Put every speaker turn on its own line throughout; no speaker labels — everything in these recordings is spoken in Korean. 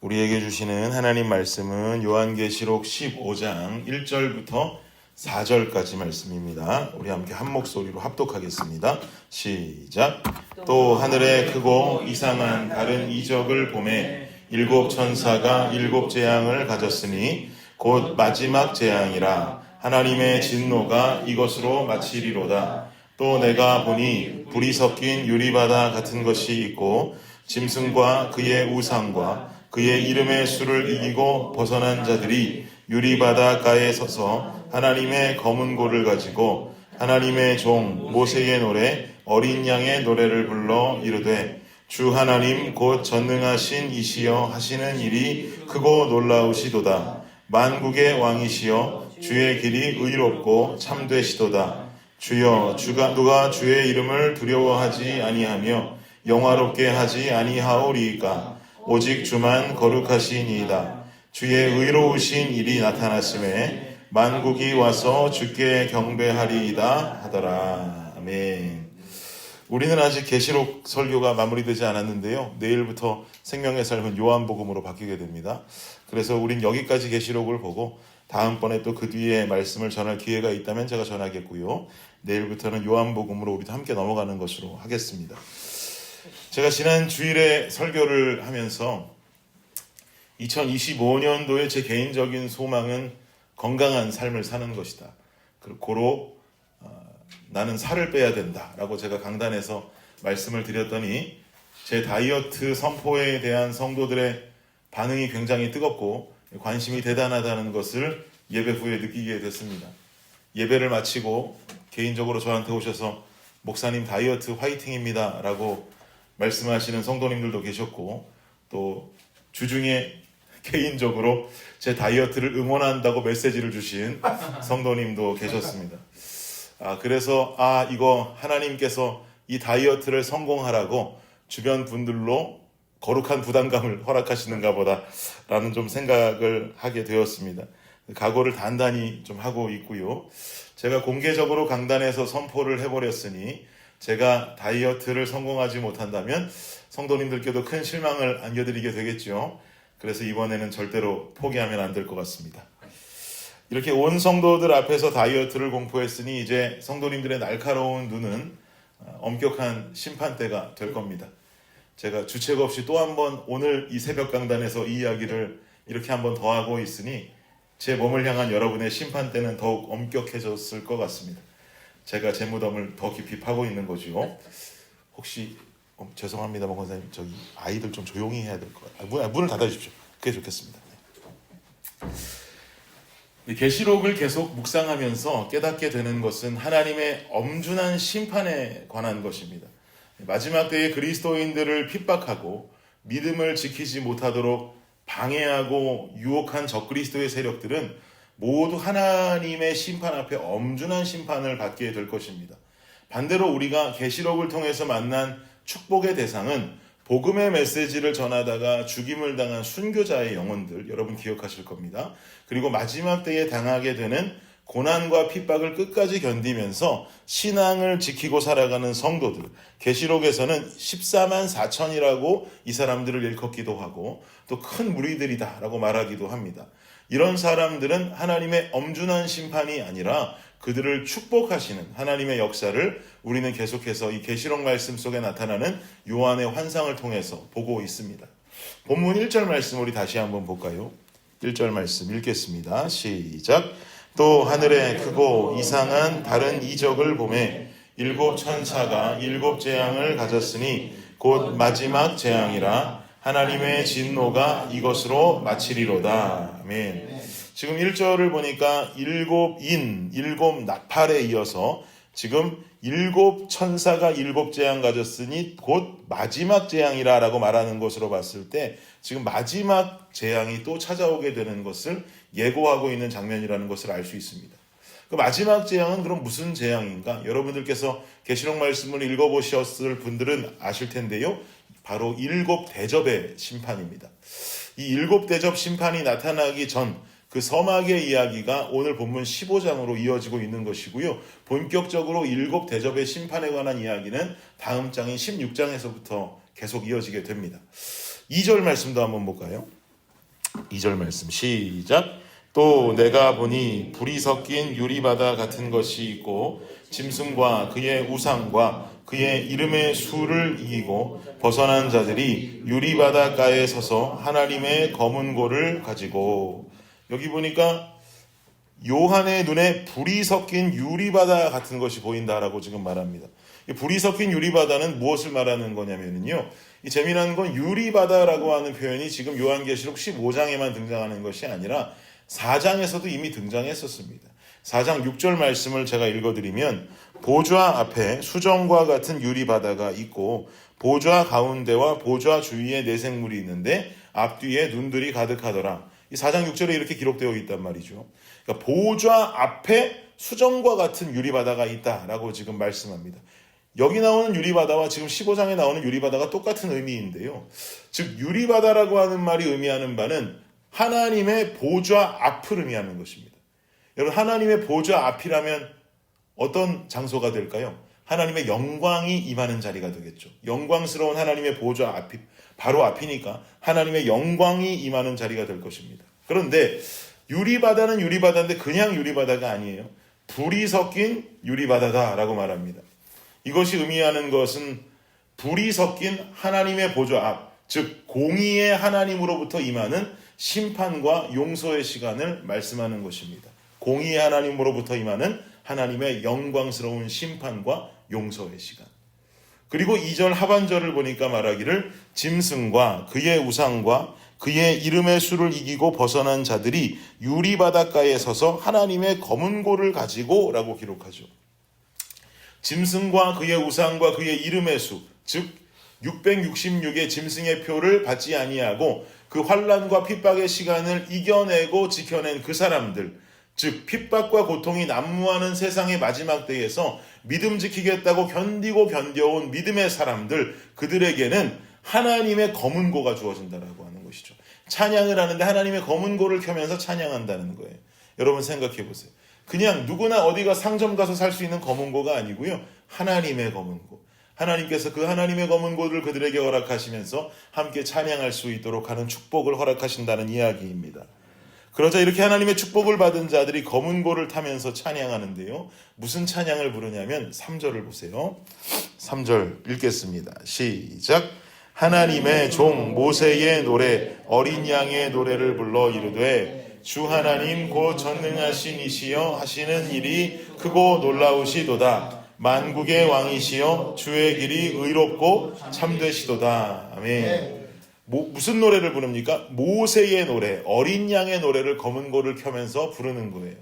우리에게 주시는 하나님 말씀은 요한계시록 15장 1절부터 4절까지 말씀입니다. 우리 함께 한 목소리로 합독하겠습니다. 시작. 또 하늘에 크고 이상한 다른 이적을 보매 일곱 천사가 일곱 재앙을 가졌으니 곧 마지막 재앙이라 하나님의 진노가 이것으로 마치리로다. 또 내가 보니 불이 섞인 유리바다 같은 것이 있고 짐승과 그의 우상과 그의 이름의 수를 이기고 벗어난 자들이 유리바다가에 서서 하나님의 검은 고를 가지고 하나님의 종 모세의 노래 어린 양의 노래를 불러 이르되 주 하나님 곧 전능하신 이시여 하시는 일이 크고 놀라우시도다. 만국의 왕이시여 주의 길이 의롭고 참되시도다. 주여 주가 누가 주의 이름을 두려워하지 아니하며 영화롭게 하지 아니하오리이까 오직 주만 거룩하시니이다 주의 의로우신 일이 나타났음에 만국이 와서 주께 경배하리이다 하더라 아멘. 우리는 아직 계시록 설교가 마무리되지 않았는데요. 내일부터 생명의 삶은 요한복음으로 바뀌게 됩니다. 그래서 우린 여기까지 계시록을 보고 다음번에 또 그 뒤에 말씀을 전할 기회가 있다면 제가 전하겠고요. 내일부터는 요한복음으로 우리도 함께 넘어가는 것으로 하겠습니다. 제가 지난 주일에 설교를 하면서 2025년도에 제 개인적인 소망은 건강한 삶을 사는 것이다. 그리고 고로 어, 나는 살을 빼야 된다라고 제가 강단에서 말씀을 드렸더니 제 다이어트 선포에 대한 성도들의 반응이 굉장히 뜨겁고 관심이 대단하다는 것을 예배 후에 느끼게 됐습니다. 예배를 마치고 개인적으로 저한테 오셔서 목사님 다이어트 화이팅입니다 라고 말씀하시는 성도님들도 계셨고 또 주중에 개인적으로 제 다이어트를 응원한다고 메시지를 주신 성도님도 계셨습니다. 아, 그래서 아, 이거 하나님께서 이 다이어트를 성공하라고 주변 분들로 거룩한 부담감을 허락하시는가 보다라는 좀 생각을 하게 되었습니다. 각오를 단단히 좀 하고 있고요. 제가 공개적으로 강단에서 선포를 해버렸으니 제가 다이어트를 성공하지 못한다면 성도님들께도 큰 실망을 안겨드리게 되겠죠. 그래서 이번에는 절대로 포기하면 안 될 것 같습니다. 이렇게 온 성도들 앞에서 다이어트를 공포했으니 이제 성도님들의 날카로운 눈은 엄격한 심판대가 될 겁니다. 제가 주책 없이 또 한 번 오늘 이 새벽 강단에서 이 이야기를 이렇게 한 번 더 하고 있으니 제 몸을 향한 여러분의 심판대는 더욱 엄격해졌을 것 같습니다. 제가 제 무덤을 더 깊이 파고 있는 거죠. 혹시 어, 죄송합니다, 박 권사님. 저기 아이들 좀 조용히 해야 될 것 같아요. 문, 문을 닫아주십시오. 그게 좋겠습니다. 네. 계시록을 계속 묵상하면서 깨닫게 되는 것은 하나님의 엄준한 심판에 관한 것입니다. 마지막 때에 그리스도인들을 핍박하고 믿음을 지키지 못하도록 방해하고 유혹한 적그리스도의 세력들은 모두 하나님의 심판 앞에 엄준한 심판을 받게 될 것입니다. 반대로 우리가 계시록을 통해서 만난 축복의 대상은 복음의 메시지를 전하다가 죽임을 당한 순교자의 영혼들 여러분 기억하실 겁니다. 그리고 마지막 때에 당하게 되는 고난과 핍박을 끝까지 견디면서 신앙을 지키고 살아가는 성도들. 계시록에서는 14만 4천이라고 이 사람들을 일컫기도 하고 또 큰 무리들이다라고 말하기도 합니다. 이런 사람들은 하나님의 엄준한 심판이 아니라 그들을 축복하시는 하나님의 역사를 우리는 계속해서 이 계시록 말씀 속에 나타나는 요한의 환상을 통해서 보고 있습니다. 본문 1절 말씀 우리 다시 한번 볼까요? 1절 말씀 읽겠습니다. 시작. 또 하늘에 크고 이상한 다른 이적을 보매 일곱 천사가 일곱 재앙을 가졌으니 곧 마지막 재앙이라 하나님의 진노가 이것으로 마치리로다. 아멘. 지금 1절을 보니까 일곱 인, 일곱 나팔에 이어서 지금 일곱 천사가 일곱 재앙 가졌으니 곧 마지막 재앙이라 라고 말하는 것으로 봤을 때 지금 마지막 재앙이 또 찾아오게 되는 것을 예고하고 있는 장면이라는 것을 알 수 있습니다. 그 마지막 재앙은 그럼 무슨 재앙인가? 여러분들께서 계시록 말씀을 읽어보셨을 분들은 아실 텐데요. 바로 일곱 대접의 심판입니다. 이 일곱 대접 심판이 나타나기 전 그 서막의 이야기가 오늘 본문 15장으로 이어지고 있는 것이고요. 본격적으로 일곱 대접의 심판에 관한 이야기는 다음 장인 16장에서부터 계속 이어지게 됩니다. 2절 말씀도 한번 볼까요? 2절 말씀 시작. 또 내가 보니 불이 섞인 유리바다 같은 것이 있고 짐승과 그의 우상과 그의 이름의 수를 이기고 벗어난 자들이 유리바다가에 서서 하나님의 검은 고를 가지고 여기 보니까 요한의 눈에 불이 섞인 유리바다 같은 것이 보인다라고 지금 말합니다. 이 불이 섞인 유리바다는 무엇을 말하는 거냐면요. 이 재미난 건 유리바다라고 하는 표현이 지금 요한계시록 15장에만 등장하는 것이 아니라 4장에서도 이미 등장했었습니다. 4장 6절 말씀을 제가 읽어드리면 보좌 앞에 수정과 같은 유리바다가 있고 보좌 가운데와 보좌 주위에 내생물이 있는데 앞뒤에 눈들이 가득하더라. 이 4장 6절에 이렇게 기록되어 있단 말이죠. 그러니까 보좌 앞에 수정과 같은 유리바다가 있다라고 지금 말씀합니다. 여기 나오는 유리바다와 지금 15장에 나오는 유리바다가 똑같은 의미인데요. 즉 유리바다라고 하는 말이 의미하는 바는 하나님의 보좌 앞을 의미하는 것입니다. 여러분 하나님의 보좌 앞이라면 어떤 장소가 될까요? 하나님의 영광이 임하는 자리가 되겠죠. 영광스러운 하나님의 보좌 앞이 바로 앞이니까 하나님의 영광이 임하는 자리가 될 것입니다. 그런데 유리바다는 유리바다인데 그냥 유리바다가 아니에요. 불이 섞인 유리바다다라고 말합니다. 이것이 의미하는 것은 불이 섞인 하나님의 보좌 앞, 즉 공의의 하나님으로부터 임하는 심판과 용서의 시간을 말씀하는 것입니다. 공의의 하나님으로부터 임하는 하나님의 영광스러운 심판과 용서의 시간. 그리고 2절 하반절을 보니까 말하기를 짐승과 그의 우상과 그의 이름의 수를 이기고 벗어난 자들이 유리 바닷가에 서서 하나님의 검은 고를 가지고라고 기록하죠. 짐승과 그의 우상과 그의 이름의 수, 즉 666의 짐승의 표를 받지 아니하고 그 환란과 핍박의 시간을 이겨내고 지켜낸 그 사람들, 즉 핍박과 고통이 난무하는 세상의 마지막 때에서 믿음 지키겠다고 견디고 견뎌온 믿음의 사람들 그들에게는 하나님의 검은 고가 주어진다라고 하는 것이죠. 찬양을 하는데 하나님의 검은 고를 켜면서 찬양한다는 거예요. 여러분 생각해 보세요. 그냥 누구나 어디가 상점 가서 살 수 있는 검은 고가 아니고요. 하나님의 검은 고. 하나님께서 그 하나님의 검은 고를 그들에게 허락하시면서 함께 찬양할 수 있도록 하는 축복을 허락하신다는 이야기입니다. 그러자 이렇게 하나님의 축복을 받은 자들이 검은 고를 타면서 찬양하는데요. 무슨 찬양을 부르냐면 3절을 보세요. 3절 읽겠습니다. 시작. 하나님의 종 모세의 노래 어린 양의 노래를 불러 이르되 주 하나님 곧 전능하신 이시여 하시는 일이 크고 놀라우시도다. 만국의 왕이시여 주의 길이 의롭고 참되시도다. 아멘. 뭐, 무슨 노래를 부릅니까? 모세의 노래, 어린 양의 노래를 검은 고를 켜면서 부르는 거예요.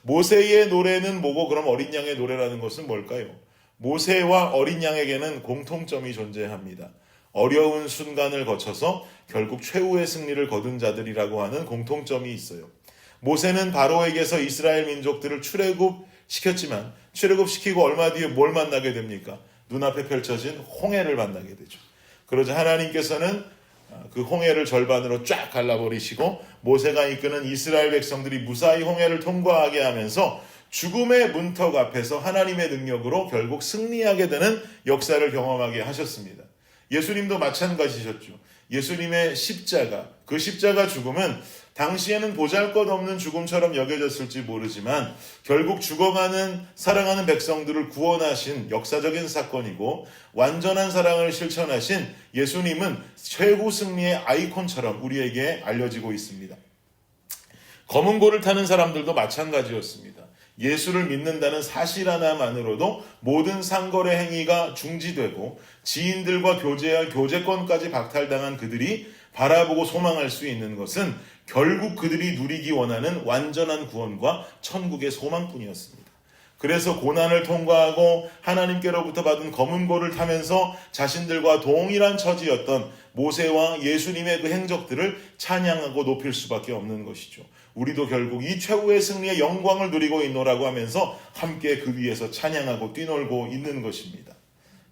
모세의 노래는 뭐고 그럼 어린 양의 노래라는 것은 뭘까요? 모세와 어린 양에게는 공통점이 존재합니다. 어려운 순간을 거쳐서 결국 최후의 승리를 거둔 자들이라고 하는 공통점이 있어요. 모세는 바로에게서 이스라엘 민족들을 출애굽 시켰지만 출애굽 시키고 얼마 뒤에 뭘 만나게 됩니까? 눈앞에 펼쳐진 홍해를 만나게 되죠. 그러자 하나님께서는 그 홍해를 절반으로 쫙 갈라버리시고 모세가 이끄는 이스라엘 백성들이 무사히 홍해를 통과하게 하면서 죽음의 문턱 앞에서 하나님의 능력으로 결국 승리하게 되는 역사를 경험하게 하셨습니다. 예수님도 마찬가지셨죠. 예수님의 십자가, 그 십자가 죽음은 당시에는 보잘 것 없는 죽음처럼 여겨졌을지 모르지만 결국 죽어가는 사랑하는 백성들을 구원하신 역사적인 사건이고 완전한 사랑을 실천하신 예수님은 최고 승리의 아이콘처럼 우리에게 알려지고 있습니다. 검은 고를 타는 사람들도 마찬가지였습니다. 예수를 믿는다는 사실 하나만으로도 모든 상거래 행위가 중지되고 지인들과 교제할 교제권까지 박탈당한 그들이 바라보고 소망할 수 있는 것은 결국 그들이 누리기 원하는 완전한 구원과 천국의 소망뿐이었습니다. 그래서 고난을 통과하고 하나님께로부터 받은 검은 고를 타면서 자신들과 동일한 처지였던 모세와 예수님의 그 행적들을 찬양하고 높일 수밖에 없는 것이죠. 우리도 결국 이 최후의 승리의 영광을 누리고 있노라고 하면서 함께 그 위에서 찬양하고 뛰놀고 있는 것입니다.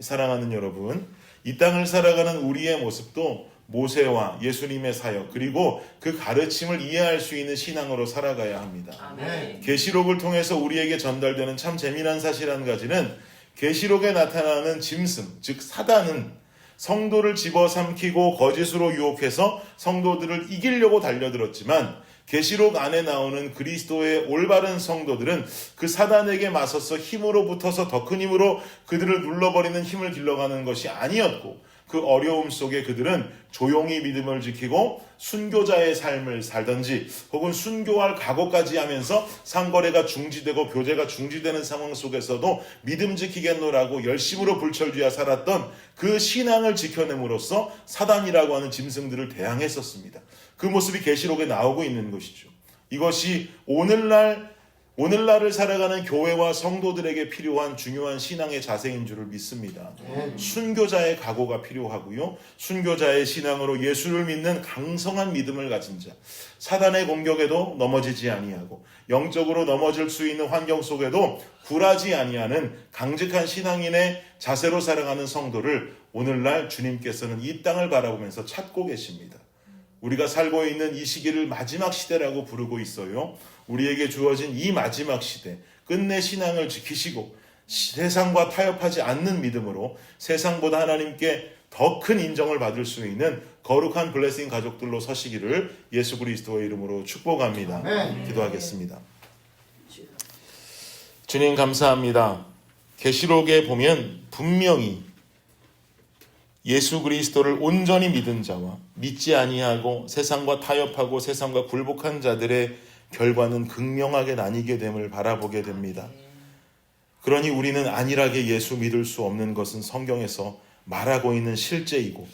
사랑하는 여러분, 이 땅을 살아가는 우리의 모습도 모세와 예수님의 사역 그리고 그 가르침을 이해할 수 있는 신앙으로 살아가야 합니다.
아멘.
계시록을 통해서 우리에게 전달되는 참 재미난 사실 한 가지는 계시록에 나타나는 짐승 즉 사단은 성도를 집어삼키고 거짓으로 유혹해서 성도들을 이기려고 달려들었지만 계시록 안에 나오는 그리스도의 올바른 성도들은 그 사단에게 맞서서 힘으로 붙어서 더 큰 힘으로 그들을 눌러버리는 힘을 길러가는 것이 아니었고 그 어려움 속에 그들은 조용히 믿음을 지키고 순교자의 삶을 살든지 혹은 순교할 각오까지 하면서 상거래가 중지되고 교제가 중지되는 상황 속에서도 믿음 지키겠노라고 열심으로 불철주야 살았던 그 신앙을 지켜냄으로써 사단이라고 하는 짐승들을 대항했었습니다. 그 모습이 계시록에 나오고 있는 것이죠. 이것이 오늘날 오늘날을 살아가는 교회와 성도들에게 필요한 중요한 신앙의 자세인 줄을 믿습니다. 순교자의 각오가 필요하고요. 순교자의 신앙으로 예수를 믿는 강성한 믿음을 가진 자. 사단의 공격에도 넘어지지 아니하고 영적으로 넘어질 수 있는 환경 속에도 굴하지 아니하는 강직한 신앙인의 자세로 살아가는 성도를 오늘날 주님께서는 이 땅을 바라보면서 찾고 계십니다. 우리가 살고 있는 이 시기를 마지막 시대라고 부르고 있어요. 우리에게 주어진 이 마지막 시대, 끝내 신앙을 지키시고 세상과 타협하지 않는 믿음으로 세상보다 하나님께 더 큰 인정을 받을 수 있는 거룩한 블레싱 가족들로 서시기를 예수 그리스도의 이름으로 축복합니다. 기도하겠습니다. 주님 감사합니다. 계시록에 보면 분명히 예수 그리스도를 온전히 믿은 자와 믿지 아니하고 세상과 타협하고 세상과 굴복한 자들의 결과는 극명하게 나뉘게 됨을 바라보게 됩니다. 그러니 우리는 안일하게 예수 믿을 수 없는 것은 성경에서 말하고 있는 실제이고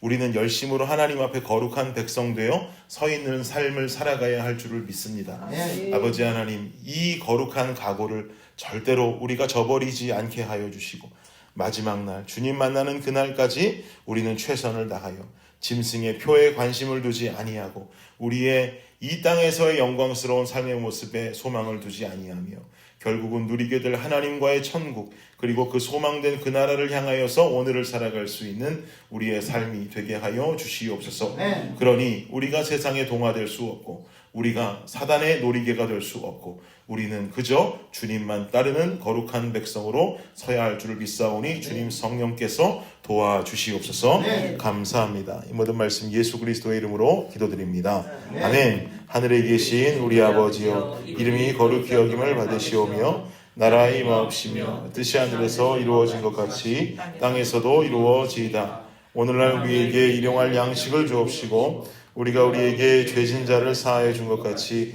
우리는 열심으로 하나님 앞에 거룩한 백성 되어 서 있는 삶을 살아가야 할 줄을 믿습니다. 아버지 하나님, 이 거룩한 각오를 절대로 우리가 저버리지 않게 하여 주시고 마지막 날 주님 만나는 그날까지 우리는 최선을 다하여 짐승의 표에 관심을 두지 아니하고 우리의 이 땅에서의 영광스러운 삶의 모습에 소망을 두지 아니하며 결국은 누리게 될 하나님과의 천국 그리고 그 소망된 그 나라를 향하여서 오늘을 살아갈 수 있는 우리의 삶이 되게 하여 주시옵소서. 그러니 우리가 세상에 동화될 수 없고 우리가 사단의 놀이개가 될 수 없고 우리는 그저 주님만 따르는 거룩한 백성으로 서야 할 줄을 믿사오니 주님 성령께서 도와주시옵소서 감사합니다. 이 모든 말씀 예수 그리스도의 이름으로 기도드립니다. 아멘. 하늘에 계신 우리 아버지여 이름이 거룩히 여김을 받으시오며 나라의 마옵시며 뜻이 하늘에서 이루어진 것 같이 땅에서도 이루어지이다. 오늘날 우리에게 일용할 양식을 주옵시고 우리가 우리에게 죄진 자를 사하여 준 것 같이